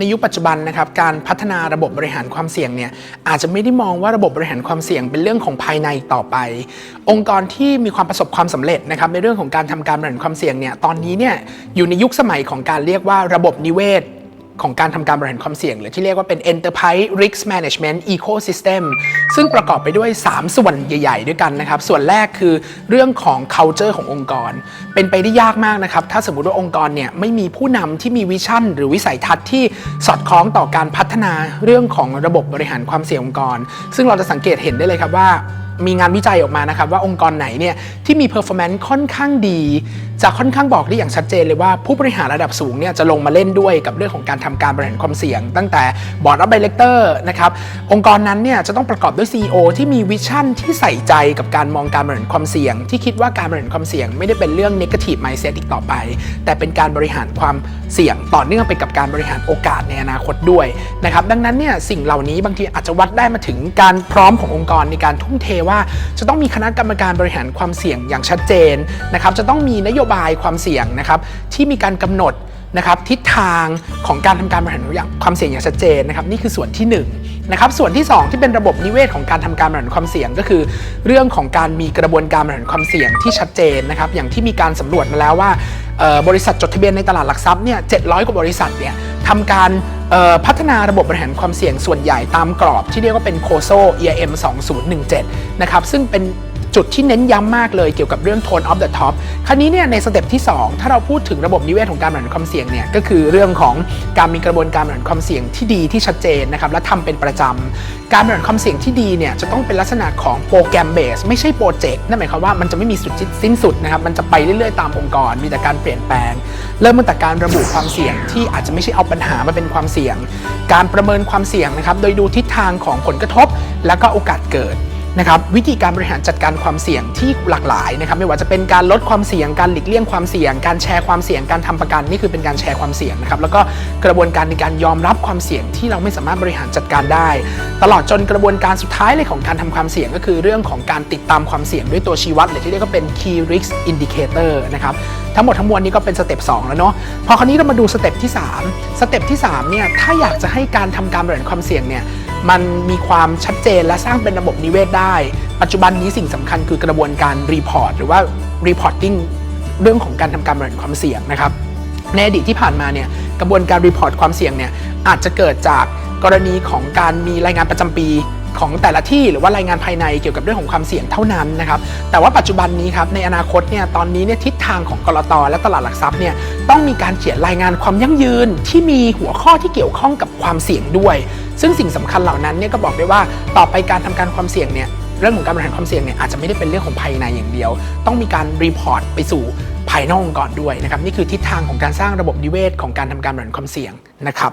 ในยุคปัจจุบันนะครับการพัฒนาระบบบริหารความเสี่ยงเนี่ยอาจจะไม่ได้มองว่าระบบบริหารความเสี่ยงเป็นเรื่องของภายในต่อไป องค์กรที่มีความประสบความสำเร็จนะครับในเรื่องของการทำการบริหารความเสี่ยงเนี่ยตอนนี้เนี่ยอยู่ในยุคสมัยของการเรียกว่าระบบนิเวศ ของการทำการบริหารความเสี่ยง หรือที่เรียกว่าเป็น Enterprise Risk Management Ecosystem ซึ่งประกอบไปด้วย 3 ส่วนใหญ่ ๆ ด้วยกันนะครับ ส่วนแรกคือเรื่องของ culture ขององค์กร เป็นไปได้ยากมากนะครับ ถ้าสมมติว่าองค์กรเนี่ยไม่มีผู้นำที่มีวิชั่น หรือวิสัยทัศน์ที่สอดคล้องต่อการพัฒนาเรื่องของระบบบริหารความเสี่ยงองค์กร ซึ่งเราจะสังเกตเห็นได้เลยครับว่า มีงานวิจัยออกมานะครับว่าองค์กรไหนเนี่ยที่มี performance ค่อนข้างดี จะค่อนข้างบอกได้อย่างชัดเจนเลยว่าผู้บริหารระดับสูงเนี่ยจะลงมาเล่นด้วยกับเรื่องของการทำการบริหารความเสี่ยง ตั้งแต่ board of director นะครับองค์กรนั้นเนี่ยจะต้องประกอบด้วย CEO ที่มีวิชั่นที่ใส่ใจกับการมองการบริหารความเสี่ยง ที่คิดว่าการบริหารความเสี่ยง ไม่ได้เป็นเรื่อง negative mindset อีกต่อไป แต่เป็นการบริหารความ เสี่ยงต่อเนื่องไปกับการบริหารโอกาสในอนาคตด้วยนะครับดังนั้นเนี่ยสิ่งเหล่านี้บางทีอาจจะวัดได้มาถึงการพร้อมขององค์กรในการทุ่มเทว่า จะต้องมีคณะกรรมการบริหารความเสี่ยงอย่างชัดเจนนะครับจะต้องมีนโยบายความเสี่ยงนะครับที่มีการกำหนดนะครับทิศทางของการทำการบริหารความเสี่ยงอย่างชัดเจนนะครับนี่คือส่วนที่1นะครับส่วนที่ 2 ที่เป็นระบบนิเวศของการทำการบริหารความเสี่ยงก็คือ เรื่องของการมีกระบวนการบริหารความเสี่ยงที่ชัดเจนนะครับอย่างที่มีการสำรวจมาแล้วว่า บริษัทจดทะเบียนในตลาดหลักทรัพย์เนี่ย700กว่าบริษัทเนี่ยทำการพัฒนาระบบบริหารความเสี่ยงส่วนใหญ่ตามกรอบที่เรียกว่าเป็น COSO EIM 2017 นะครับซึ่งเป็น จุดที่เน้นย้ำมากเลยเกี่ยวกับเรื่อง tone of the top คราวนี้เนี่ยในสเต็ปที่ 2 ถ้าเราพูดถึงระบบนิเวศของการบริหารความเสี่ยงเนี่ยก็คือเรื่องของการมีกระบวนการบริหารความเสี่ยงที่ดีที่ชัดเจนนะครับและทำเป็นประจำการบริหารความเสี่ยงที่ดีเนี่ยจะต้องเป็นลักษณะของโปรแกรมเบสไม่ใช่โปรเจกต์นั่นหมายความว่ามันจะไม่มีสุดสิ้นสุดนะครับมันจะไปเรื่อยๆตามองค์กร มีแต่การเปลี่ยนแปลง เริ่มตั้งแต่การระบุความเสี่ยงที่อาจจะไม่ใช่เอาปัญหามาเป็นความเสี่ยง การประเมินความเสี่ยงนะครับโดยดูทิศทางของผลกระทบ และก็โอกาสเกิด นะครับวิธีการบริหารจัดการความเสี่ยงที่หลากหลายนะครับไม่ว่าจะเป็นการลดความเสี่ยงการหลีกเลี่ยงความเสี่ยง การแชร์ความเสี่ยงการทำประกันนี่คือเป็นการแชร์ความเสี่ยงนะครับแล้วก็กระบวนการในการยอมรับความเสี่ยงที่เราไม่สามารถบริหารจัดการได้ ตลอดจนกระบวนการสุดท้ายเลยของการทำความเสี่ยงก็คือเรื่องของการติดตามความเสี่ยงด้วยตัวชี้วัดหรือที่เรียกว่าเป็น key risk indicator นะครับทั้งหมดทั้งมวลนี้ก็เป็นสเต็ป2แล้วเนาะพอคราวนี้เรามาดูสเต็ปที่ 3 สเต็ปที่3เนี่ยถ้าอยากจะให้การทำการบริหารความเสี่ยงเนี่ยมันมีความชัดเจนและสร้างเป็นระบบนิเวศได้ ปัจจุบันนี้สิ่งสำคัญคือกระบวนการรีพอร์ตหรือว่า reporting เรื่องของการทำการบริหารความเสี่ยงนะครับในอดีตที่ผ่านมาเนี่ยกระบวนการรีพอร์ตความเสี่ยงเนี่ยอาจจะเกิดจากกรณีของการมีรายงานประจำปี ของแต่ละที่หรือว่ารายงานภายในเกี่ยวกับเรื่องของความเสี่ยงเท่านั้นนะครับแต่ว่าปัจจุบันนี้ครับในอนาคตเนี่ยตอนนี้เนี่ยทิศทางของกรตและตลาดหลักทรัพย์เนี่ยต้องมีการเขียนรายงานความยั่งยืนที่มีหัวข้อที่เกี่ยวข้องกับความเสี่ยงด้วย ซึ่งสิ่งสำคัญเหล่านั้นเนี่ยก็บอกได้ว่าต่อไปการทำการความเสี่ยงเนี่ยเรื่องของการบริหารความเสี่ยงเนี่ยอาจจะไม่ได้เป็นเรื่องของภายในอย่างเดียว ต้องมีการรีพอร์ตไปสู่ภายนอกองค์กรด้วยนะครับนี่คือทิศทางของการสร้างระบบนิเวศของการทำการบริหารความเสี่ยงนะครับ